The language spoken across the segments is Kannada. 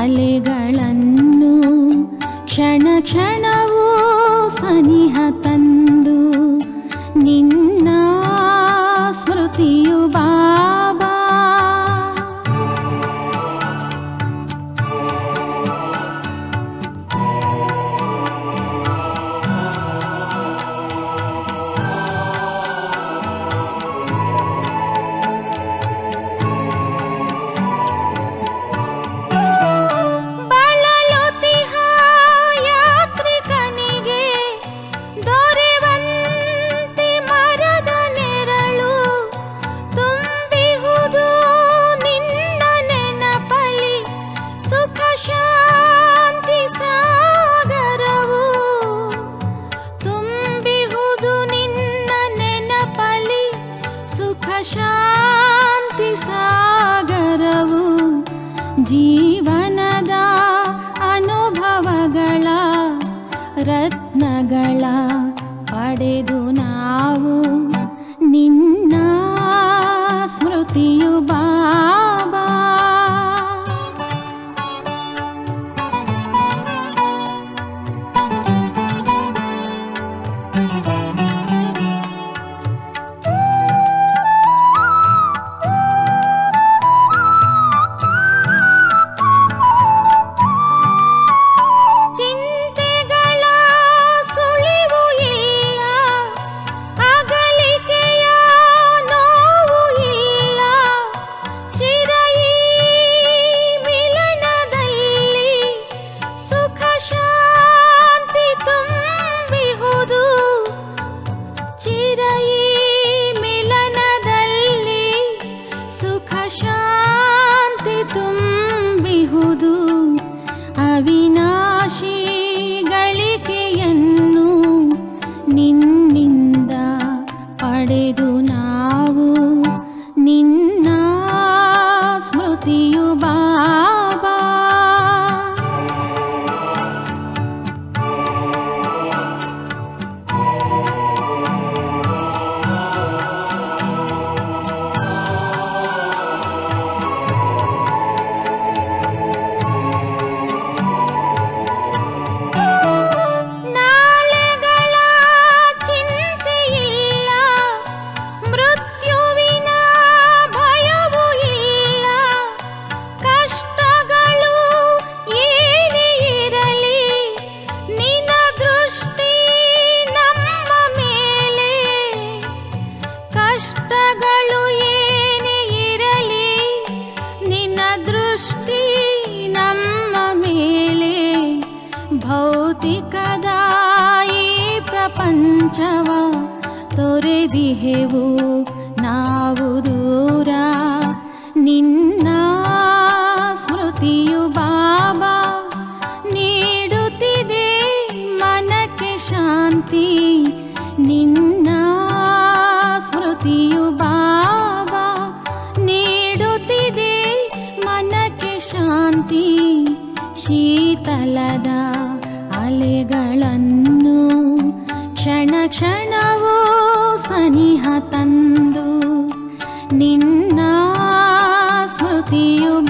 ಅಲೆಗಳನ್ನು ಕ್ಷಣ ಕ್ಷಣವೂ లేదు. ಅಲೆಗಳನ್ನು ಕ್ಷಣ ಕ್ಷಣವೂ ಸನಿಹ ತಂದು ನಿನ್ನ ಸ್ಮೃತಿಯು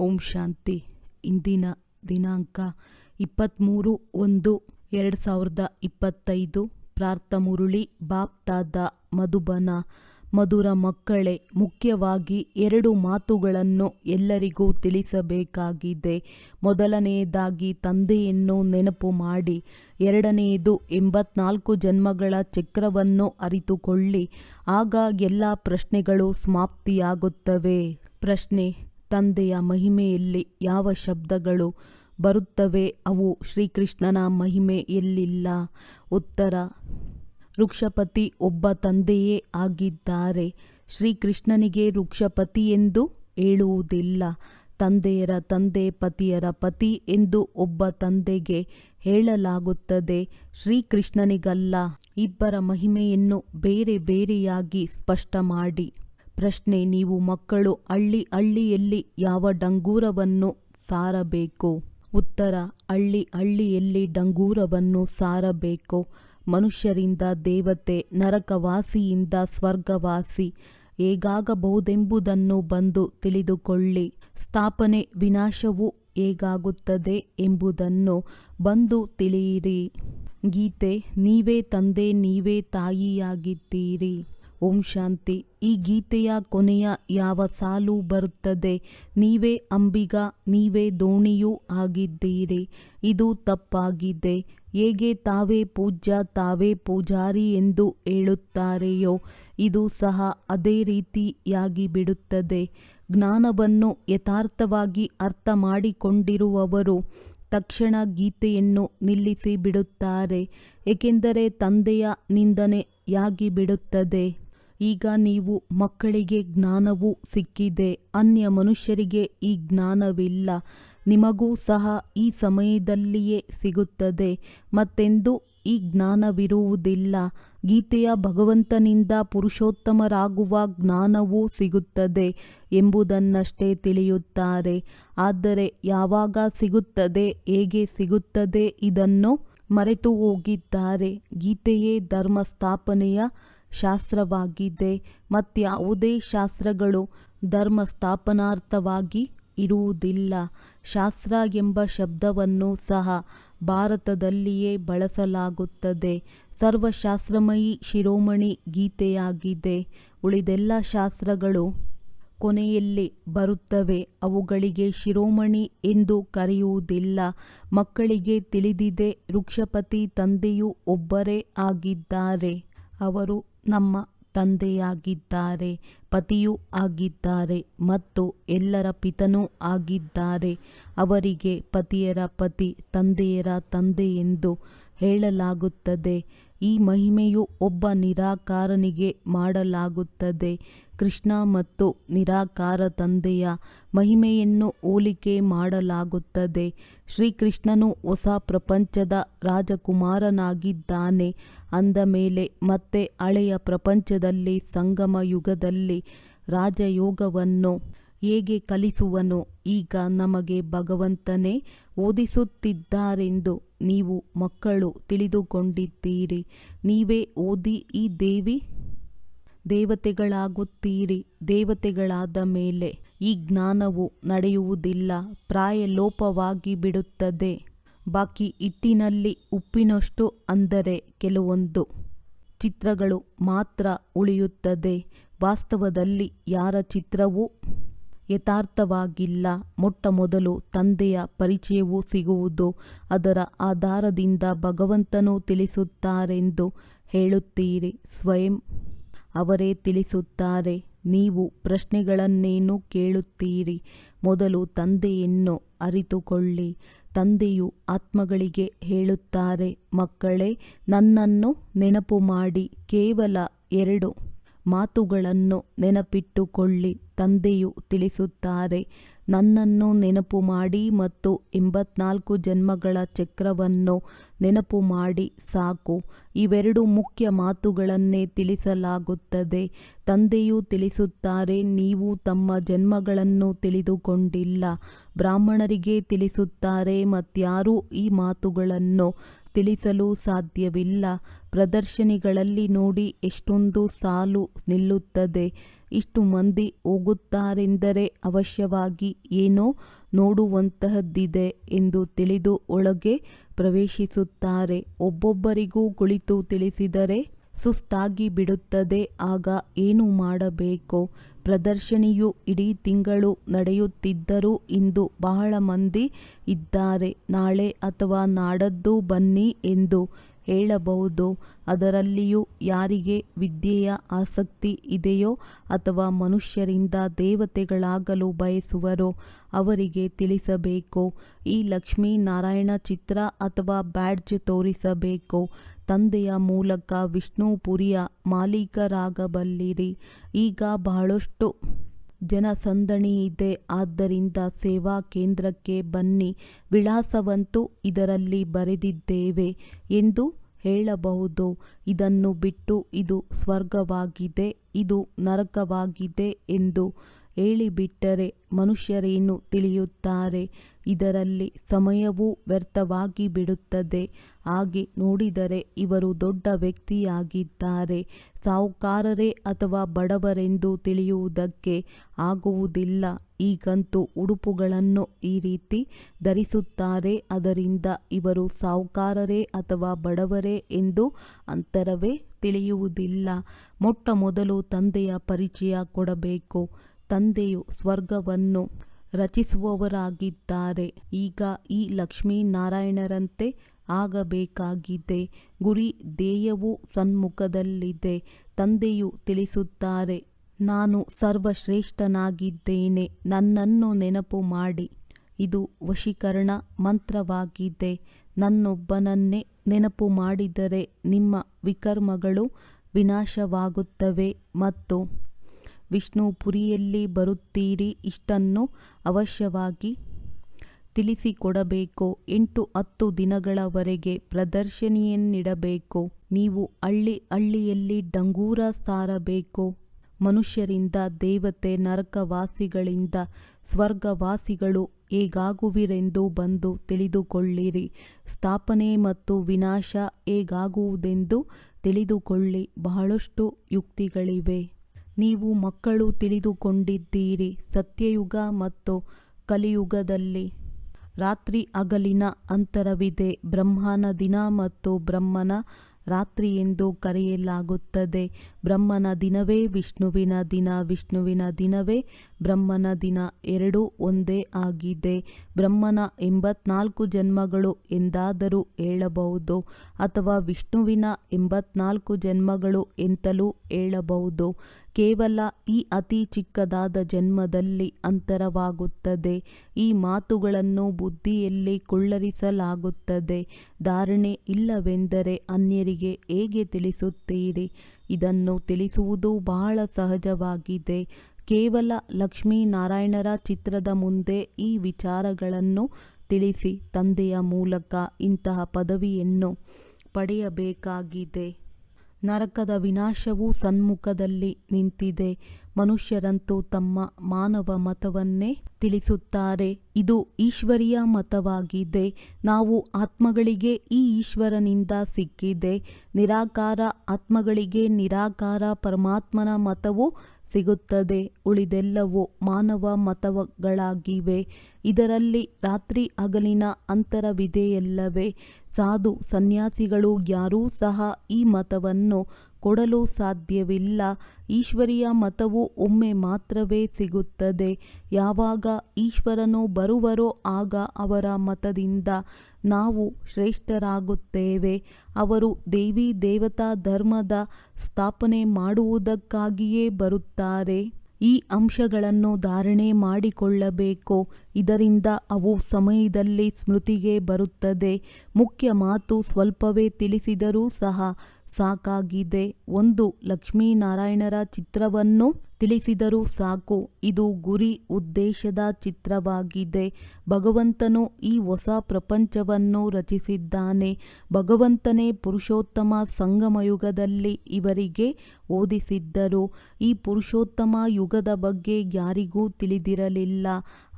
ಓಂ ಶಾಂತಿ. ಇಂದಿನ ದಿನಾಂಕ ಇಪ್ಪತ್ತ್ಮೂರು ಒಂದು ಎರಡು ಸಾವಿರದ ಇಪ್ಪತ್ತೈದು. ಪ್ರಾರ್ಥ ಮುರುಳಿ ಬಾಪ್ತಾದ ಮಧುಬನ. ಮಧುರ ಮಕ್ಕಳೇ, ಮುಖ್ಯವಾಗಿ ಎರಡು ಮಾತುಗಳನ್ನು ಎಲ್ಲರಿಗೂ ತಿಳಿಸಬೇಕಾಗಿದೆ. ಮೊದಲನೆಯದಾಗಿ ತಂದೆಯನ್ನು ನೆನಪು ಮಾಡಿ. ಎರಡನೆಯದು ಎಂಬತ್ನಾಲ್ಕು ಜನ್ಮಗಳ ಚಕ್ರವನ್ನು ಅರಿತುಕೊಳ್ಳಿ. ಆಗ ಎಲ್ಲ ಪ್ರಶ್ನೆಗಳು ಸಮಾಪ್ತಿಯಾಗುತ್ತವೆ. ಪ್ರಶ್ನೆ, ತಂದೆಯ ಮಹಿಮೆಯಲ್ಲಿ ಯಾವ ಶಬ್ದಗಳು? ಬರುತ್ತವೆ ಅವು ಶ್ರೀಕೃಷ್ಣನ ಮಹಿಮೆ ಎಲ್ಲಿಲ್ಲ ಉತ್ತರ ವೃಕ್ಷಪತಿ ಒಬ್ಬ ತಂದೆಯೇ ಆಗಿದ್ದಾರೆ. ಶ್ರೀಕೃಷ್ಣನಿಗೆ ವೃಕ್ಷಪತಿ ಎಂದು ಹೇಳುವುದಿಲ್ಲ. ತಂದೆಯರ ತಂದೆ ಪತಿಯರ ಪತಿ ಎಂದು ಒಬ್ಬ ತಂದೆಗೆ ಹೇಳಲಾಗುತ್ತದೆ. ಶ್ರೀಕೃಷ್ಣನಿಗಲ್ಲ. ಇಬ್ಬರ ಮಹಿಮೆಯನ್ನು ಬೇರೆ ಬೇರೆಯಾಗಿ ಸ್ಪಷ್ಟ ಮಾಡಿ. ಪ್ರಶ್ನೆ, ನೀವು ಮಕ್ಕಳು ಹಳ್ಳಿ ಹಳ್ಳಿಯಲ್ಲಿ ಯಾವ ಡಂಗೂರವನ್ನು ಸಾರಬೇಕು? ಉತ್ತರ, ಹಳ್ಳಿ, ಹಳ್ಳಿಯಲ್ಲಿ ಡಂಗೂರವನ್ನು ಸಾರಬೇಕು? ಮನುಷ್ಯರಿಂದ ದೇವತೆ, ನರಕವಾಸಿಯಿಂದ ಸ್ವರ್ಗವಾಸಿ. ಹೇಗಾಗಬಹುದೆಂಬುದನ್ನು ಬಂದು ತಿಳಿದುಕೊಳ್ಳಿ. ಸ್ಥಾಪನೆ ವಿನಾಶವು ಹೇಗಾಗುತ್ತದೆ ಎಂಬುದನ್ನು ಬಂದು ತಿಳಿಯಿರಿ. ಗೀತೆ, ನೀವೇ ತಂದೆ, ನೀವೇ ತಾಯಿಯಾಗಿದ್ದೀರಿ. ಓಂ ಶಾಂತಿ. ಈ ಗೀತೆಯ ಕೊನೆಯ ಯಾವ ಸಾಲು ಬರುತ್ತದೆ? ನೀವೇ ಅಂಬಿಗ, ನೀವೇ ದೋಣಿಯೂ ಆಗಿದ್ದೀರಿ. ಇದು ತಪ್ಪಾಗಿದೆ. ಹೇಗೆ ತಾವೇ ಪೂಜ್ಯ, ತಾವೇ ಪೂಜಾರಿ ಎಂದು ಹೇಳುತ್ತಾರೆಯೋ, ಇದು ಸಹ ಅದೇ ರೀತಿಯಾಗಿ ಬಿಡುತ್ತದೆ ಜ್ಞಾನವನ್ನು ಯಥಾರ್ಥವಾಗಿ ಅರ್ಥ ಮಾಡಿಕೊಂಡಿರುವವರು ತಕ್ಷಣ ಗೀತೆಯನ್ನು ನಿಲ್ಲಿಸಿ ಬಿಡುತ್ತಾರೆ ಏಕೆಂದರೆ ತಂದೆಯ ನಿಂದನೆಯಾಗಿ ಬಿಡುತ್ತದೆ ಈಗ ನೀವು ಮಕ್ಕಳಿಗೆ ಜ್ಞಾನವೂ ಸಿಕ್ಕಿದೆ. ಅನ್ಯ ಮನುಷ್ಯರಿಗೆ ಈ ಜ್ಞಾನವಿಲ್ಲ. ನಿಮಗೂ ಸಹ ಈ ಸಮಯದಲ್ಲಿಯೇ ಸಿಗುತ್ತದೆ. ಮತ್ತೆಂದು ಈ ಜ್ಞಾನವಿರುವುದಿಲ್ಲ. ಗೀತೆಯ ಭಗವಂತನಿಂದ ಪುರುಷೋತ್ತಮರಾಗುವ ಜ್ಞಾನವೂ ಸಿಗುತ್ತದೆ ಎಂಬುದನ್ನಷ್ಟೇ ತಿಳಿಯುತ್ತಾರೆ. ಆದರೆ ಯಾವಾಗ ಸಿಗುತ್ತದೆ, ಹೇಗೆ ಸಿಗುತ್ತದೆ ಇದನ್ನು ಮರೆತು ಹೋಗಿದ್ದಾರೆ ಗೀತೆಯೇ ಧರ್ಮ ಸ್ಥಾಪನೆಯ ಶಾಸ್ತ್ರವಾಗಿದೆ ಮತ್ಯಾವುದೇ ಶಾಸ್ತ್ರಗಳು ಧರ್ಮ ಸ್ಥಾಪನಾರ್ಥವಾಗಿ ಇರುವುದಿಲ್ಲ. ಶಾಸ್ತ್ರ ಎಂಬ ಶಬ್ದವನ್ನು ಸಹ ಭಾರತದಲ್ಲಿಯೇ ಬಳಸಲಾಗುತ್ತದೆ. ಸರ್ವಶಾಸ್ತ್ರಮಯಿ ಶಿರೋಮಣಿ ಗೀತೆಯಾಗಿದೆ. ಉಳಿದೆಲ್ಲ ಶಾಸ್ತ್ರಗಳು ಕೊನೆಯಲ್ಲಿ ಬರುತ್ತವೆ. ಅವುಗಳಿಗೆ ಶಿರೋಮಣಿ ಎಂದು ಕರೆಯುವುದಿಲ್ಲ. ಮಕ್ಕಳಿಗೆ ತಿಳಿದಿದೆ, ವೃಕ್ಷಪತಿ ತಂದೆಯು ಒಬ್ಬರೇ ಆಗಿದ್ದಾರೆ. ಅವರು ನಮ್ಮ ತಂದೆಯಾಗಿದ್ದಾರೆ, ಪತಿಯೂ ಆಗಿದ್ದಾರೆ ಮತ್ತು ಎಲ್ಲರ ಪಿತನೂ ಆಗಿದ್ದಾರೆ. ಅವರಿಗೆ ಪತಿಯರ ಪತಿ, ತಂದೆಯರ ತಂದೆ ಎಂದು ಹೇಳಲಾಗುತ್ತದೆ. ಈ ಮಹಿಮೆಯು ಒಬ್ಬ ನಿರಾಕಾರನಿಗೆ ಮಾಡಲಾಗುತ್ತದೆ. ಕೃಷ್ಣ ಮತ್ತು ನಿರಾಕಾರ ತಂದೆಯ ಮಹಿಮೆಯನ್ನು ಹೋಲಿಕೆ ಮಾಡಲಾಗುತ್ತದೆ. ಶ್ರೀಕೃಷ್ಣನು ಹೊಸ ಪ್ರಪಂಚದ ರಾಜಕುಮಾರನಾಗಿದ್ದಾನೆ. ಅಂದ ಮೇಲೆ ಮತ್ತೆ ಹಳೆಯ ಪ್ರಪಂಚದಲ್ಲಿ, ಸಂಗಮ ಯುಗದಲ್ಲಿ ರಾಜಯೋಗವನ್ನು ಹೇಗೆ ಕಲಿಸುವನು, ಈಗ ನಮಗೆ ಭಗವಂತನೇ ಓದಿಸುತ್ತಿದ್ದಾರೆಂದು ನೀವು ಮಕ್ಕಳು ತಿಳಿದುಕೊಂಡಿದ್ದೀರಿ. ನೀವೇ ಓದಿ ಈ ದೇವಿ ದೇವತೆಗಳಾಗುತ್ತೀರಿ. ದೇವತೆಗಳಾದ ಮೇಲೆ ಈ ಜ್ಞಾನವು ನಡೆಯುವುದಿಲ್ಲ. ಪ್ರಾಯ ಲೋಪವಾಗಿ ಬಿಡುತ್ತದೆ. ಬಾಕಿ ಹಿಟ್ಟಿನಲ್ಲಿ ಉಪ್ಪಿನಷ್ಟು ಅಂದರೆ ಕೆಲವೊಂದು ಚಿತ್ರಗಳು ಮಾತ್ರ ಉಳಿಯುತ್ತದೆ. ವಾಸ್ತವದಲ್ಲಿ ಯಾರ ಚಿತ್ರವೂ ಯಥಾರ್ಥವಾಗಿಲ್ಲ. ಮೊಟ್ಟ ಮೊದಲು ತಂದೆಯ ಪರಿಚಯವೂ ಸಿಗುವುದು. ಅದರ ಆಧಾರದಿಂದ ಭಗವಂತನು ತಿಳಿಸುತ್ತಾರೆಂದು ಹೇಳುತ್ತೀರಿ. ಸ್ವಯಂ ಅವರೇ ತಿಳಿಸುತ್ತಾರೆ. ನೀವು ಪ್ರಶ್ನೆಗಳನ್ನೇನು ಕೇಳುತ್ತೀರಿ? ಮೊದಲು ತಂದೆಯನ್ನು ಅರಿತುಕೊಳ್ಳಿ. ತಂದೆಯು ಆತ್ಮಗಳಿಗೆ ಹೇಳುತ್ತಾರೆ, ಮಕ್ಕಳೇ, ನನ್ನನ್ನು ನೆನಪು ಮಾಡಿ ಕೇವಲ ಎರಡು ಮಾತುಗಳನ್ನು ನೆನಪಿಟ್ಟುಕೊಳ್ಳಿ, ತಂದೆಯು ತಿಳಿಸುತ್ತಾರೆ, ನನ್ನನ್ನು ನೆನಪು ಮಾಡಿ ಮತ್ತು ಎಂಬತ್ನಾಲ್ಕು ಜನ್ಮಗಳ ಚಕ್ರವನ್ನು ನೆನಪು ಮಾಡಿ, ಸಾಕು. ಇವೆರಡು ಮುಖ್ಯ ಮಾತುಗಳನ್ನೇ ತಿಳಿಸಲಾಗುತ್ತದೆ. ತಂದೆಯು ತಿಳಿಸುತ್ತಾರೆ, ನೀವು ತಮ್ಮ ಜನ್ಮಗಳನ್ನು ತಿಳಿದುಕೊಂಡಿಲ್ಲ. ಬ್ರಾಹ್ಮಣರಿಗೆ ತಿಳಿಸುತ್ತಾರೆ ಮತ್ಯಾರೂ ಈ ಮಾತುಗಳನ್ನು ತಿಳಿಸಲು ಸಾಧ್ಯವಿಲ್ಲ. ಪ್ರದರ್ಶನಿಗಳಲ್ಲಿ ನೋಡಿ ಎಷ್ಟೊಂದು ಸಾಲು ನಿಲ್ಲುತ್ತದೆ. ಇಷ್ಟು ಮಂದಿ ಹೋಗುತ್ತಾರೆಂದರೆ ಅವಶ್ಯವಾಗಿ ಏನೋ ನೋಡುವಂತಹದ್ದಿದೆ ಎಂದು ತಿಳಿದು ಒಳಗೆ ಪ್ರವೇಶಿಸುತ್ತಾರೆ. ಒಬ್ಬೊಬ್ಬರಿಗೂ ಕುಳಿತು ತಿಳಿಸಿದರೆ ಸುಸ್ತಾಗಿ ಬಿಡುತ್ತದೆ. ಆಗ ಏನು ಮಾಡಬೇಕು? ಪ್ರದರ್ಶನಿಯು ಇಡೀ ತಿಂಗಳು ನಡೆಯುತ್ತಿದ್ದರೂ ಇಂದು ಬಹಳ ಮಂದಿ ಇದ್ದಾರೆ. ನಾಳೆ ಅಥವಾ ನಾಡದ್ದು ಬನ್ನಿ ಎಂದು ಹೇಳಬಹುದು. ಅದರಲ್ಲಿಯೂ ಯಾರಿಗೆ ವಿದ್ಯೆಯ ಆಸಕ್ತಿ ಇದೆಯೋ ಅಥವಾ ಮನುಷ್ಯರಿಂದ ದೇವತೆಗಳಾಗಲು ಬಯಸುವರೋ ಅವರಿಗೆ ತಿಳಿಸಬೇಕು. ಈ ಲಕ್ಷ್ಮೀನಾರಾಯಣ ಚಿತ್ರ ಅಥವಾ ಬ್ಯಾಡ್ಜ್ ತೋರಿಸಬೇಕು. ತಂದೆಯ ಮೂಲಕ ವಿಷ್ಣುಪುರಿಯ ಮಾಲೀಕರಾಗಬಲ್ಲಿರಿ. ಈಗ ಬಹಳಷ್ಟು ಜನಸಂದಣಿ ಇದೆ. ಆದ್ದರಿಂದ ಸೇವಾ ಕೇಂದ್ರಕ್ಕೆ ಬನ್ನಿ. ವಿಳಾಸವಂತೂ ಇದರಲ್ಲಿ ಬರೆದಿದ್ದೇವೆ ಎಂದು ಹೇಳಬಹುದು. ಇದನ್ನು ಬಿಟ್ಟು ಇದು ಸ್ವರ್ಗವಾಗಿದೆ, ಇದು ನರಕವಾಗಿದೆ ಎಂದು ಹೇಳಿಬಿಟ್ಟರೆ ಮನುಷ್ಯರೇನು ತಿಳಿಯುತ್ತಾರೆ. ಇದರಲ್ಲಿ ಸಮಯವೂ ವ್ಯರ್ಥವಾಗಿ ಬಿಡುತ್ತದೆ ಹಾಗೆ ನೋಡಿದರೆ ಇವರು ದೊಡ್ಡ ವ್ಯಕ್ತಿಯಾಗಿದ್ದಾರೆ. ಸಾಹುಕಾರರೇ ಅಥವಾ ಬಡವರೆಂದು ತಿಳಿಯುವುದಕ್ಕೆ ಆಗುವುದಿಲ್ಲ. ಈಗಂತೂ ಉಡುಪುಗಳನ್ನು ಈ ರೀತಿ ಧರಿಸುತ್ತಾರೆ. ಅದರಿಂದ ಇವರು ಸಾಹುಕಾರರೇ ಅಥವಾ ಬಡವರೇ ಎಂದು ಅಂತರವೇ ತಿಳಿಯುವುದಿಲ್ಲ. ಮೊಟ್ಟ ಮೊದಲು ತಂದೆಯ ಪರಿಚಯ ಕೊಡಬೇಕು. ತಂದೆಯು ಸ್ವರ್ಗವನ್ನು ರಚಿಸುವವರಾಗಿದ್ದಾರೆ. ಈಗ ಈ ಲಕ್ಷ್ಮೀನಾರಾಯಣರಂತೆ ಆಗಬೇಕಾಗಿದೆ. ಗುರಿ ಧ್ಯೇಯವು ಸನ್ಮುಖದಲ್ಲಿದೆ. ತಂದೆಯು ತಿಳಿಸುತ್ತಾರೆ, ನಾನು ಸರ್ವಶ್ರೇಷ್ಠನಾಗಿದ್ದೇನೆ. ನನ್ನನ್ನು ನೆನಪು ಮಾಡಿ. ಇದು ವಶೀಕರಣ ಮಂತ್ರವಾಗಿದೆ. ನನ್ನೊಬ್ಬನನ್ನೇ ನೆನಪು ಮಾಡಿದರೆ ನಿಮ್ಮ ವಿಕರ್ಮಗಳು ವಿನಾಶವಾಗುತ್ತವೆ ಮತ್ತು ವಿಷ್ಣುಪುರಿಯಲ್ಲಿ ಬರುತ್ತೀರಿ ಇಷ್ಟನ್ನು ಅವಶ್ಯವಾಗಿ ತಿಳಿಸಿಕೊಡಬೇಕು. ಎಂಟು ಹತ್ತು ದಿನಗಳವರೆಗೆ ಪ್ರದರ್ಶನಿಯನ್ನಿಡಬೇಕು. ನೀವು ಹಳ್ಳಿ ಹಳ್ಳಿಯಲ್ಲಿ ಡಂಗೂರ ಸಾರಬೇಕು. ಮನುಷ್ಯರಿಂದ, ದೇವತೆ, ನರಕವಾಸಿಗಳಿಂದ, ಸ್ವರ್ಗವಾಸಿಗಳು ಹೇಗಾಗುವಿರೆಂದು ಬಂದು ತಿಳಿದುಕೊಳ್ಳಿರಿ. ಸ್ಥಾಪನೆ ಮತ್ತು ವಿನಾಶ ಹೇಗಾಗುವುದೆಂದು ತಿಳಿದುಕೊಳ್ಳಿ. ಬಹಳಷ್ಟು ಯುಕ್ತಿಗಳಿವೆ. ನೀವು ಮಕ್ಕಳು ತಿಳಿದುಕೊಂಡಿದ್ದೀರಿ ಸತ್ಯಯುಗ ಮತ್ತು ಕಲಿಯುಗದಲ್ಲಿ. ರಾತ್ರಿ ಹಗಲಿನ ಅಂತರವಿದೆ. ಬ್ರಹ್ಮನ ದಿನ ಮತ್ತು ಬ್ರಹ್ಮನ ರಾತ್ರಿ ಎಂದು ಕರೆಯಲಾಗುತ್ತದೆ. ಬ್ರಹ್ಮನ ದಿನವೇ ವಿಷ್ಣುವಿನ ದಿನ, ವಿಷ್ಣುವಿನ ದಿನವೇ ಬ್ರಹ್ಮನ ದಿನ ಎರಡೂ ಒಂದೇ ಆಗಿದೆ. ಬ್ರಹ್ಮನ ಎಂಬತ್ನಾಲ್ಕು ಜನ್ಮಗಳು ಎಂದಾದರೂ ಹೇಳಬಹುದು ಅಥವಾ ವಿಷ್ಣುವಿನ ಎಂಬತ್ನಾಲ್ಕು ಜನ್ಮಗಳು ಎಂತಲೂ ಹೇಳಬಹುದು. ಕೇವಲ ಈ ಅತಿ ಚಿಕ್ಕದಾದ ಜನ್ಮದಲ್ಲಿ ಅಂತರವಾಗುತ್ತದೆ. ಈ ಮಾತುಗಳನ್ನು ಬುದ್ಧಿಯಲ್ಲಿ ಕುಳ್ಳರಿಸಲಾಗುತ್ತದೆ. ಧಾರಣೆ ಇಲ್ಲವೆಂದರೆ ಅನ್ಯರಿಗೆ ಹೇಗೆ ತಿಳಿಸುತ್ತೀರಿ? ಇದನ್ನು ತಿಳಿಸುವುದು ಬಹಳ ಸಹಜವಾಗಿದೆ. ಕೇವಲ ಲಕ್ಷ್ಮೀನಾರಾಯಣರ ಚಿತ್ರದ ಮುಂದೆ ಈ ವಿಚಾರಗಳನ್ನು ತಿಳಿಸಿ ತಂದೆಯ ಮೂಲಕ ಇಂತಹ ಪದವಿಯನ್ನು ಪಡೆಯಬೇಕಾಗಿದೆ. ನರಕದ ವಿನಾಶವು ಸನ್ಮುಖದಲ್ಲಿ ನಿಂತಿದೆ. ಮನುಷ್ಯರಂತೂ ತಮ್ಮ ಮಾನವ ಮತವನ್ನೇ ತಿಳಿಸುತ್ತಾರೆ. ಇದು ಈಶ್ವರೀಯ ಮತವಾಗಿದೆ. ನಾವು ಆತ್ಮಗಳಿಗೆ ಈ ಈಶ್ವರನಿಂದ ಸಿಕ್ಕಿದೆ. ನಿರಾಕಾರ ಆತ್ಮಗಳಿಗೆ ನಿರಾಕಾರ ಪರಮಾತ್ಮನ ಮತವು ಸಿಗುತ್ತದೆ. ಉಳಿದೆಲ್ಲವೂ ಮಾನವ ಮತಗಳಾಗಿವೆ. ಇದರಲ್ಲಿ ರಾತ್ರಿ ಹಗಲಿನ ಅಂತರವಿದೆಯಲ್ಲವೇ? ಸಾಧು ಸನ್ಯಾಸಿಗಳು ಯಾರೂ ಸಹ ಈ ಮತವನ್ನು ಕೊಡಲು ಸಾಧ್ಯವಿಲ್ಲ. ಈಶ್ವರಿಯ ಮತವು ಒಮ್ಮೆ ಮಾತ್ರವೇ ಸಿಗುತ್ತದೆ. ಯಾವಾಗ ಈಶ್ವರನು ಬರುವರೋ ಆಗ ಅವರ ಮತದಿಂದ ನಾವು ಶ್ರೇಷ್ಠರಾಗುತ್ತೇವೆ. ಅವರು ದೇವಿ ದೇವತಾ ಧರ್ಮದ ಸ್ಥಾಪನೆ ಮಾಡುವುದಕ್ಕಾಗಿಯೇ ಬರುತ್ತಾರೆ. ಈ ಅಂಶಗಳನ್ನು ಧಾರಣೆ ಮಾಡಿಕೊಳ್ಳಬೇಕು? ಇದರಿಂದ ಅವು ಸಮಯದಲ್ಲಿ ಸ್ಮೃತಿಗೆ ಬರುತ್ತದೆ. ಮುಖ್ಯ ಮಾತು ಸ್ವಲ್ಪವೇ ತಿಳಿಸಿದರೂ ಸಹ ಸಾಕಾಗಿದೆ. ಒಂದು ಲಕ್ಷ್ಮೀನಾರಾಯಣರ ಚಿತ್ರವನ್ನು ತಿಳಿಸಿದರೂ ಸಾಕು. ಇದು ಗುರಿ ಉದ್ದೇಶದ ಚಿತ್ರವಾಗಿದೆ. ಭಗವಂತನು ಈ ಹೊಸ ಪ್ರಪಂಚವನ್ನು ರಚಿಸಿದ್ದಾನೆ. ಭಗವಂತನೇ ಪುರುಷೋತ್ತಮ ಸಂಗಮಯುಗದಲ್ಲಿ ಇವರಿಗೆ ಓದಿಸಿದ್ದರು. ಈ ಪುರುಷೋತ್ತಮ ಯುಗದ ಬಗ್ಗೆ ಯಾರಿಗೂ ತಿಳಿದಿರಲಿಲ್ಲ.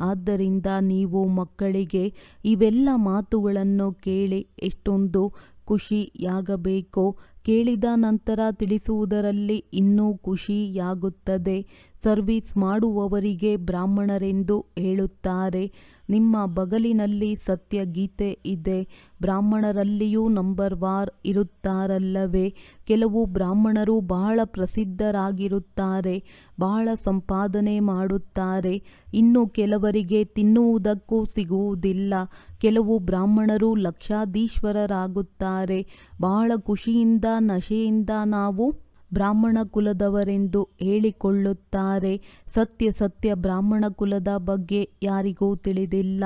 ಆದ್ದರಿಂದ ನೀವು ಮಕ್ಕಳಿಗೆ ಇವೆಲ್ಲ ಮಾತುಗಳನ್ನು ಕೇಳಿ ಎಷ್ಟೊಂದು ಖುಷಿಯಾಗಬೇಕೋ. ಕೇಳಿದ ನಂತರ ತಿಳಿಸುವುದರಲ್ಲಿ ಇನ್ನೂ ಖುಷಿಯಾಗುತ್ತದೆ. ಸರ್ವಿಸ್ ಮಾಡುವವರಿಗೆ ಬ್ರಾಹ್ಮಣರೆಂದು ಹೇಳುತ್ತಾರೆ. ನಿಮ್ಮ ಬಗಲಿನಲ್ಲಿ ಸತ್ಯ ಗೀತೆ ಇದೆ. ಬ್ರಾಹ್ಮಣರಲ್ಲಿಯೂ ನಂಬರ್ ವಾರ್ ಇರುತ್ತಾರಲ್ಲವೇ? ಕೆಲವು ಬ್ರಾಹ್ಮಣರು ಬಹಳ ಪ್ರಸಿದ್ಧರಾಗಿರುತ್ತಾರೆ, ಬಹಳ ಸಂಪಾದನೆ ಮಾಡುತ್ತಾರೆ. ಇನ್ನು ಕೆಲವರಿಗೆ ತಿನ್ನುವುದಕ್ಕೂ ಸಿಗುವುದಿಲ್ಲ. ಕೆಲವು ಬ್ರಾಹ್ಮಣರು ಲಕ್ಷಾಧೀಶ್ವರರಾಗುತ್ತಾರೆ. ಬಹಳ ಖುಷಿಯಿಂದ, ನಶೆಯಿಂದ ನಾವು ಬ್ರಾಹ್ಮಣ ಕುಲದವರೆಂದು ಹೇಳಿಕೊಳ್ಳುತ್ತಾರೆ. ಸತ್ಯ ಸತ್ಯ ಬ್ರಾಹ್ಮಣ ಕುಲದ ಬಗ್ಗೆ ಯಾರಿಗೂ ತಿಳಿದಿಲ್ಲ.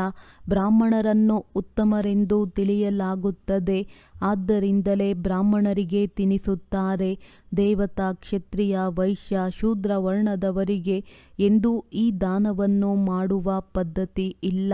ಬ್ರಾಹ್ಮಣರನ್ನು ಉತ್ತಮರೆಂದು ತಿಳಿಯಲಾಗುತ್ತದೆ. ಆದ್ದರಿಂದಲೇ ಬ್ರಾಹ್ಮಣರಿಗೆ ತಿನಿಸುತ್ತಾರೆ. ದೇವತಾ, ಕ್ಷತ್ರಿಯ, ವೈಶ್ಯ, ಶೂದ್ರ ವರ್ಣದವರಿಗೆ ಎಂದೂ ಈ ದಾನವನ್ನು ಮಾಡುವ ಪದ್ಧತಿ ಇಲ್ಲ.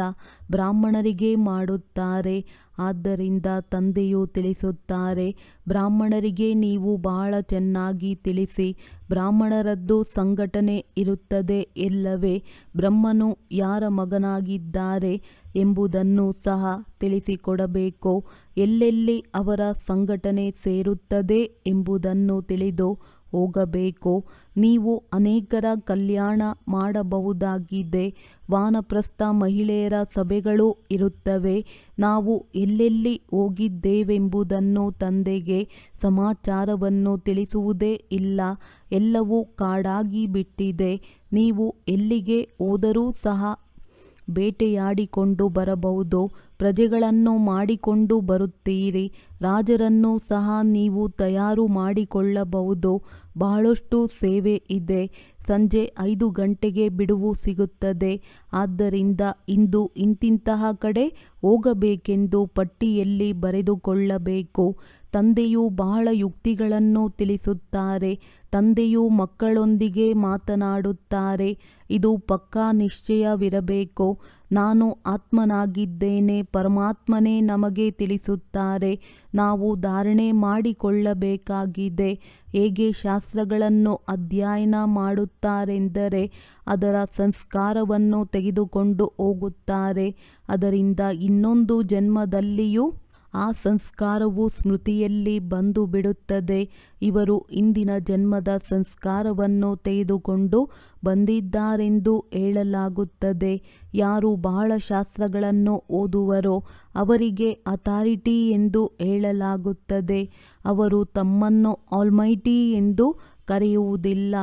ಬ್ರಾಹ್ಮಣರಿಗೆ ಮಾಡುತ್ತಾರೆ. ಆದ್ದರಿಂದ ತಂದೆಯು ತಿಳಿಸುತ್ತಾರೆ, ಬ್ರಾಹ್ಮಣರಿಗೆ ನೀವು ಬಹಳ ಚೆನ್ನಾಗಿ ತಿಳಿಸಿ, ಬ್ರಾಹ್ಮಣರದ್ದು ಸಂಘಟನೆ ಇರುತ್ತದೆ ಇಲ್ಲವೇ ಬ್ರಹ್ಮನು ಯಾರ ಮಗನಾಗಿದ್ದಾರೆ ಎಂಬುದನ್ನು ಸಹ ತಿಳಿಸಿಕೊಡಬೇಕು, ಎಲ್ಲೆಲ್ಲಿ ಅವರ ಸಂಘಟನೆ ಸೇರುತ್ತದೆ ಎಂಬುದನ್ನು ತಿಳಿದು ಹೋಗಬೇಕು? ನೀವು ಅನೇಕರ ಕಲ್ಯಾಣ ಮಾಡಬಹುದಾಗಿದೆ. ವಾನಪ್ರಸ್ಥ ಮಹಿಳೆಯರ ಸಭೆಗಳು ಇರುತ್ತವೆ. ನಾವು ಎಲ್ಲೆಲ್ಲಿ ಹೋಗಿದ್ದೇವೆಂಬುದನ್ನು ತಂದೆಗೆ ಸಮಾಚಾರವನ್ನು ತಿಳಿಸುವುದೇ ಇಲ್ಲ. ಎಲ್ಲವೂ ಕಾಡಾಗಿ ಬಿಟ್ಟಿದೆ ನೀವು ಎಲ್ಲಿಗೆ ಹೋದರೂ ಸಹ ಬೇಟೆಯಾಡಿಕೊಂಡು ಬರಬಹುದು. ಪ್ರಜೆಗಳನ್ನು ಮಾಡಿಕೊಂಡು ಬರುತ್ತೀರಿ. ರಾಜರನ್ನು ಸಹ ನೀವು ತಯಾರು ಮಾಡಿಕೊಳ್ಳಬಹುದು. ಬಹಳಷ್ಟು ಸೇವೆ ಇದೆ. ಸಂಜೆ ಐದು ಗಂಟೆಗೆ ಬಿಡುವು ಸಿಗುತ್ತದೆ. ಆದ್ದರಿಂದ ಇಂದು ಇಂತಿಂತಹ ಕಡೆ ಹೋಗಬೇಕೆಂದು ಪಟ್ಟಿಯಲ್ಲಿ ಬರೆದುಕೊಳ್ಳಬೇಕು. ತಂದೆಯು ಬಹಳ ಯುಕ್ತಿಗಳನ್ನು ತಿಳಿಸುತ್ತಾರೆ. ತಂದೆಯು ಮಕ್ಕಳೊಂದಿಗೆ ಮಾತನಾಡುತ್ತಾರೆ, ಇದು ಪಕ್ಕಾ ನಿಶ್ಚಯವಿರಬೇಕು. ನಾನು ಆತ್ಮನಾಗಿದ್ದೇನೆ, ಪರಮಾತ್ಮನೇ ನಮಗೆ ತಿಳಿಸುತ್ತಾರೆ, ನಾವು ಧಾರಣೆ ಮಾಡಿಕೊಳ್ಳಬೇಕಾಗಿದೆ. ಹೇಗೆ ಶಾಸ್ತ್ರಗಳನ್ನು ಅಧ್ಯಯನ ಮಾಡುತ್ತಾರೆಂದರೆ, ಅದರ ಸಂಸ್ಕಾರವನ್ನು ತೆಗೆದುಕೊಂಡು ಹೋಗುತ್ತಾರೆ. ಅದರಿಂದ ಇನ್ನೊಂದು ಜನ್ಮದಲ್ಲಿಯೂ ಆ ಸಂಸ್ಕಾರವು ಸ್ಮೃತಿಯಲ್ಲಿ ಬಂದು ಬಿಡುತ್ತದೆ ಇವರು ಇಂದಿನ ಜನ್ಮದ ಸಂಸ್ಕಾರವನ್ನು ತೆಗೆದುಕೊಂಡು ಬಂದಿದ್ದಾರೆಂದು ಹೇಳಲಾಗುತ್ತದೆ. ಯಾರು ಬಹಳ ಶಾಸ್ತ್ರಗಳನ್ನು ಓದುವರೋ ಅವರಿಗೆ ಅಥಾರಿಟಿ ಎಂದು ಹೇಳಲಾಗುತ್ತದೆ. ಅವರು ತಮ್ಮನ್ನು ಆಲ್ಮೈಟಿ ಎಂದು ಕರೆಯುವುದಿಲ್ಲ.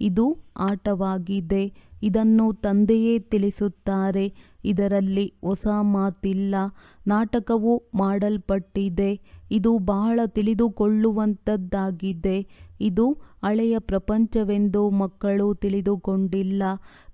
ಇದು ಆಟವಾಗಿದೆ. ಇದನ್ನು ತಂದೆಯೇ ತಿಳಿಸುತ್ತಾರೆ. ಇದರಲ್ಲಿ ಹೊಸ ಮಾತಿಲ್ಲ. ನಾಟಕವು ಮಾಡಲ್ಪಟ್ಟಿದೆ. ಇದು ಬಹಳ ತಿಳಿದುಕೊಳ್ಳುವಂಥದ್ದಾಗಿದೆ ಇದು ಹಳೆಯ ಪ್ರಪಂಚವೆಂದು ಮಕ್ಕಳು ತಿಳಿದುಕೊಂಡಿಲ್ಲ.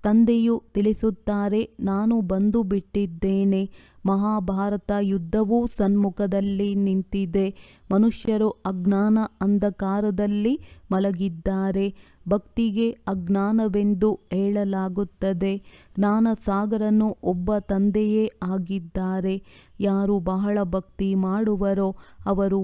ತಂದೆಯು ತಿಳಿಸುತ್ತಾರೆ, ನಾನು ಬಂದು ಬಿಟ್ಟಿದ್ದೇನೆ. ಮಹಾಭಾರತ ಯುದ್ಧವೂ ಸನ್ಮುಖದಲ್ಲಿ ನಿಂತಿದೆ. ಮನುಷ್ಯರು ಅಜ್ಞಾನ ಅಂಧಕಾರದಲ್ಲಿ ಮಲಗಿದ್ದಾರೆ. ಭಕ್ತಿಗೆ ಅಜ್ಞಾನವೆಂದು ಹೇಳಲಾಗುತ್ತದೆ. ಜ್ಞಾನಸಾಗರನು ಒಬ್ಬ ತಂದೆಯೇ ಆಗಿದ್ದಾರೆ. ಯಾರು ಬಹಳ ಭಕ್ತಿ ಮಾಡುವರೋ ಅವರು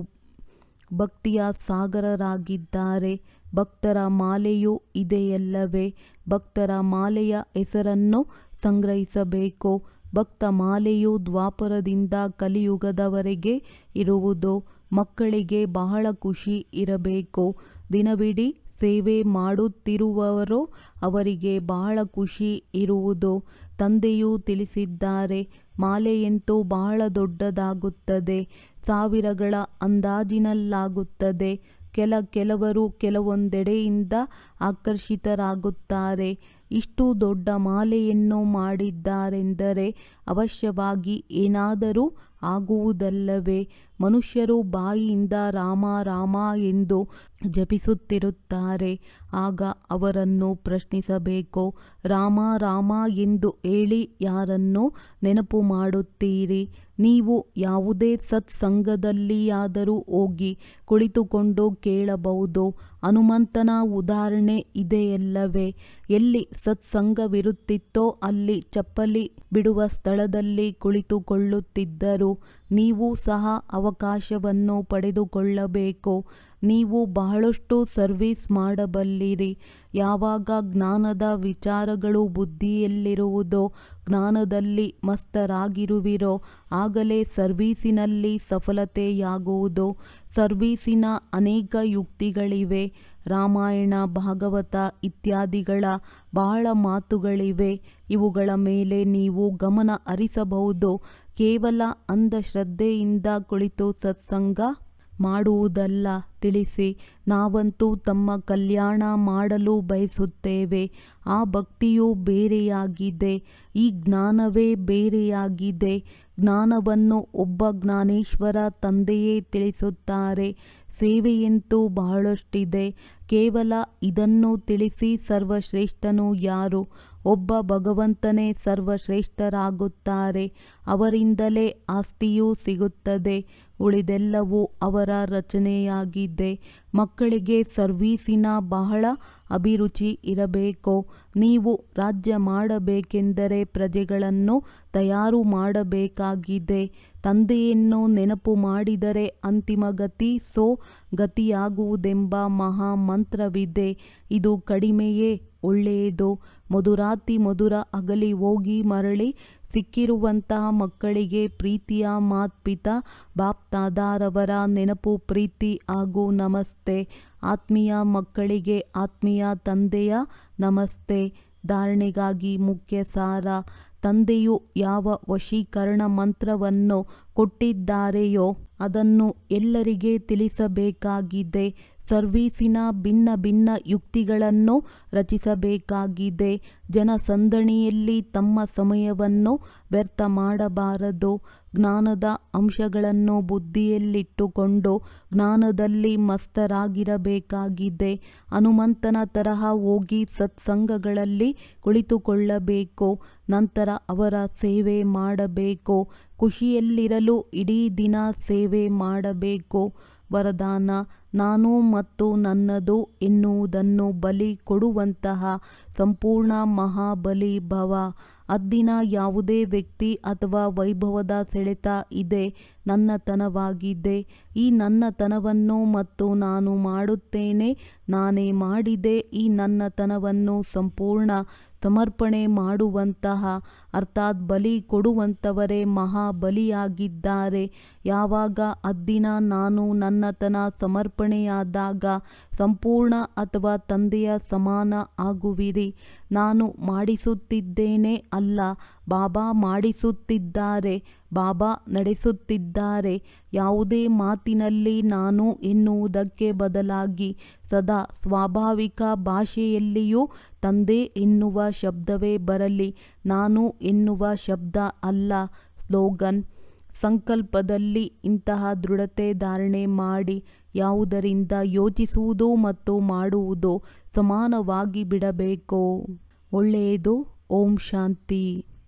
ಭಕ್ತಿಯ ಸಾಗರರಾಗಿದ್ದಾರೆ. ಭಕ್ತರ ಮಾಲೆಯು ಇದೆಯಲ್ಲವೇ? ಭಕ್ತರ ಮಾಲೆಯ ಹೆಸರನ್ನು ಸಂಗ್ರಹಿಸಬೇಕು. ಭಕ್ತ ಮಾಲೆಯು ದ್ವಾಪರದಿಂದ ಕಲಿಯುಗದವರೆಗೆ ಇರುವುದು. ಮಕ್ಕಳಿಗೆ ಬಹಳ ಖುಷಿ ಇರಬೇಕು. ದಿನವಿಡೀ ಸೇವೆ ಮಾಡುತ್ತಿರುವವರು ಅವರಿಗೆ ಬಹಳ ಖುಷಿ ಇರುವುದು. ತಂದೆಯು ತಿಳಿಸಿದ್ದಾರೆ, ಮಾಲೆಯಂತೂ ಬಹಳ ದೊಡ್ಡದಾಗುತ್ತದೆ, ಸಾವಿರಗಳ ಅಂದಾಜಿನಲ್ಲಾಗುತ್ತದೆ. ಕೆಲ ಕೆಲವರು ಕೆಲವೊಂದೆಡೆಯಿಂದ ಆಕರ್ಷಿತರಾಗುತ್ತಾರೆ. ಇಷ್ಟು ದೊಡ್ಡ ಮಾಲೆಯನ್ನು ಮಾಡಿದ್ದಾರೆಂದರೆ ಅವಶ್ಯವಾಗಿ ಏನಾದರೂ ಆಗುವುದಲ್ಲವೇ? ಮನುಷ್ಯರು ಬಾಯಿಯಿಂದ ರಾಮ ರಾಮ ಎಂದು ಜಪಿಸುತ್ತಿರುತ್ತಾರೆ. ಆಗ ಅವರನ್ನು ಪ್ರಶ್ನಿಸಬೇಕು, ರಾಮ ರಾಮ ಎಂದು ಹೇಳಿ ಯಾರನ್ನು ನೆನಪು ಮಾಡುತ್ತೀರಿ? ನೀವು ಯಾವುದೇ ಸತ್ಸಂಗದಲ್ಲಿಯಾದರೂ ಹೋಗಿ ಕುಳಿತುಕೊಂಡು ಕೇಳಬಹುದು. ಹನುಮಂತನ ಉದಾಹರಣೆ ಇದೆಯಲ್ಲವೇ? ಎಲ್ಲಿ ಸತ್ಸಂಗವಿರುತ್ತಿತ್ತೋ ಅಲ್ಲಿ ಚಪ್ಪಲಿ ಬಿಡುವ ಸ್ಥಳದಲ್ಲಿ ಕುಳಿತುಕೊಳ್ಳುತ್ತಿದ್ದರು. ನೀವು ಸಹ ಅವಕಾಶವನ್ನು ಪಡೆದುಕೊಳ್ಳಬೇಕು. ನೀವು ಬಹಳಷ್ಟು ಸರ್ವಿಸ್ ಮಾಡಬಲ್ಲಿರಿ. ಯಾವಾಗ ಜ್ಞಾನದ ವಿಚಾರಗಳು ಬುದ್ಧಿಯಲ್ಲಿರುವುದೋ, ಜ್ಞಾನದಲ್ಲಿ ಮಸ್ತರಾಗಿರುವಿರೋ, ಆಗಲೇ ಸರ್ವೀಸಿನಲ್ಲಿ ಸಫಲತೆಯಾಗುವುದು, ಸರ್ವೀಸಿನ ಅನೇಕ ಯುಕ್ತಿಗಳಿವೆ. ರಾಮಾಯಣ, ಭಾಗವತ ಇತ್ಯಾದಿಗಳ ಬಹಳ ಮಾತುಗಳಿವೆ. ಇವುಗಳ ಮೇಲೆ ನೀವು ಗಮನ ಹರಿಸಬಹುದು. ಕೇವಲ ಅಂಧಶ್ರದ್ಧೆಯಿಂದ ಕುಳಿತು ಸತ್ಸಂಗ ಮಾಡುವುದಲ್ಲ. ತಿಳಿಸಿ, ನಾವಂತೂ ತಮ್ಮ ಕಲ್ಯಾಣ ಮಾಡಲು ಬಯಸುತ್ತೇವೆ. ಆ ಭಕ್ತಿಯು ಬೇರೆಯಾಗಿದೆ. ಈ ಜ್ಞಾನವೇ ಬೇರೆಯಾಗಿದೆ. ಜ್ಞಾನವನ್ನು ಒಬ್ಬ ಜ್ಞಾನೇಶ್ವರ ತಂದೆಯೇ ತಿಳಿಸುತ್ತಾರೆ. ಸೇವೆಯಂತೂ ಬಹಳಷ್ಟಿದೆ. ಕೇವಲ ಇದನ್ನು ತಿಳಿಸಿ ಸರ್ವಶ್ರೇಷ್ಠನು ಯಾರು? ಒಬ್ಬ ಭಗವಂತನೇ ಸರ್ವಶ್ರೇಷ್ಠರಾಗುತ್ತಾರೆ. ಅವರಿಂದಲೇ ಆಸ್ತಿಯೂ ಸಿಗುತ್ತದೆ. ಉಳಿದೆಲ್ಲವೂ ಅವರ ರಚನೆಯಾಗಿದೆ. ಮಕ್ಕಳಿಗೆ ಸರ್ವೀಸಿನ ಬಹಳ ಅಭಿರುಚಿ ಇರಬೇಕು. ನೀವು ರಾಜ್ಯ ಮಾಡಬೇಕೆಂದರೆ ಪ್ರಜೆಗಳನ್ನು ತಯಾರು ಮಾಡಬೇಕಾಗಿದೆ. ತಂದೆಯನ್ನು ನೆನಪು ಮಾಡಿದರೆ ಅಂತಿಮ ಗತಿ ಸೋ ಗತಿಯಾಗುವುದೆಂಬ ಮಹಾ ಮಂತ್ರವಿದೆ. ಇದು ಕಡಿಮೆಯೇ ಒಳ್ಳೆಯದು? ಮಧುರಾತಿ ಮಧುರ ಅಗಲಿ ಹೋಗಿ ಮರಳಿ ಸಿಕ್ಕಿರುವಂತಹ ಮಕ್ಕಳಿಗೆ ಪ್ರೀತಿಯ ಮಾತ್ಪಿತ ಬಾಪ್ತಾದಾರವರ ನೆನಪು, ಪ್ರೀತಿ ಹಾಗೂ ನಮಸ್ತೆ. ಆತ್ಮೀಯ ಮಕ್ಕಳಿಗೆ ಆತ್ಮೀಯ ತಂದೆಯ ನಮಸ್ತೆ. ಧಾರಣೆಗಾಗಿ ಮುಖ್ಯ ಸಾರ. ತಂದೆಯು ಯಾವ ವಶೀಕರಣ ಮಂತ್ರವನ್ನು ಕೊಟ್ಟಿದ್ದಾರೆಯೋ ಅದನ್ನು ಎಲ್ಲರಿಗೆ ತಿಳಿಸಬೇಕಾಗಿದೆ. ಸರ್ವೀಸಿನ ಭಿನ್ನ ಭಿನ್ನ ಯುಕ್ತಿಗಳನ್ನು ರಚಿಸಬೇಕಾಗಿದೆ. ಜನಸಂದಣಿಯಲ್ಲಿ ತಮ್ಮ ಸಮಯವನ್ನು ವ್ಯರ್ಥ ಮಾಡಬಾರದು. ಜ್ಞಾನದ ಅಂಶಗಳನ್ನು ಬುದ್ಧಿಯಲ್ಲಿಟ್ಟುಕೊಂಡು ಜ್ಞಾನದಲ್ಲಿ ಮಸ್ತರಾಗಿರಬೇಕಾಗಿದೆ. ಹನುಮಂತನ ತರಹ ಹೋಗಿ ಸತ್ಸಂಗಗಳಲ್ಲಿ ಕುಳಿತುಕೊಳ್ಳಬೇಕು. ನಂತರ ಅವರ ಸೇವೆ ಮಾಡಬೇಕು. ಖುಷಿಯಲ್ಲಿರಲು ಇಡೀ ದಿನ ಸೇವೆ ಮಾಡಬೇಕು. ವರದಾನ ನಾನು ಮತ್ತು ನನ್ನದು ಎನ್ನುವುದನ್ನು ಬಲಿ ಕೊಡುವಂತಹ ಸಂಪೂರ್ಣ ಮಹಾಬಲಿ ಭವ. ಅದ್ದಿನ ಯಾವುದೇ ವ್ಯಕ್ತಿ ಅಥವಾ ವೈಭವದ ಸೆಳೆತ ಇದೆ ನನ್ನತನವಾಗಿದೆ ಈ ನನ್ನತನವನ್ನು ಮತ್ತು ನಾನು ಮಾಡುತ್ತೇನೆ, ನಾನೇ ಮಾಡಿದೆ, ಈ ನನ್ನತನವನ್ನು ಸಂಪೂರ್ಣ ಸಮರ್ಪಣೆ ಮಾಡುವಂತಹ, ಅರ್ಥಾತ್ ಬಲಿ ಕೊಡುವಂಥವರೇ ಮಹಾಬಲಿಯಾಗಿದ್ದಾರೆ. ಯಾವಾಗ ಅದ್ದಿನ ನಾನು ನನ್ನತನ ಸಮರ್ಪಣೆಯಾದಾಗ ಸಂಪೂರ್ಣ ಅಥವಾ ತಂದೆಯ ಸಮಾನ ಆಗುವಿರಿ. ನಾನು ಮಾಡಿಸುತ್ತಿದ್ದೇನೆ ಅಲ್ಲ, ಬಾಬಾ ಮಾಡಿಸುತ್ತಿದ್ದಾರೆ, ಬಾಬಾ ನಡೆಸುತ್ತಿದ್ದಾರೆ. ಯಾವುದೇ ಮಾತಿನಲ್ಲಿ ನಾನು ಎನ್ನುವುದಕ್ಕೆ ಬದಲಾಗಿ ಸದಾ ಸ್ವಾಭಾವಿಕ ಭಾಷೆಯಲ್ಲಿಯೂ ತಂದೆ ಎನ್ನುವ ಶಬ್ದವೇ ಬರಲಿ, ನಾನು ಎನ್ನುವ ಶಬ್ದ ಅಲ್ಲ, ಸ್ಲೋಗನ್. ಸಂಕಲ್ಪದಲ್ಲಿ ಇಂತಹ ದೃಢತೆ ಧಾರಣೆ ಮಾಡಿ ಯಾವುದರಿಂದ ಯೋಚಿಸುವುದೋ ಮತ್ತು ಮಾಡುವುದೋ ಸಮಾನವಾಗಿ ಬಿಡಬೇಕು? ಒಳ್ಳೆಯದು. ಓಂ ಶಾಂತಿ.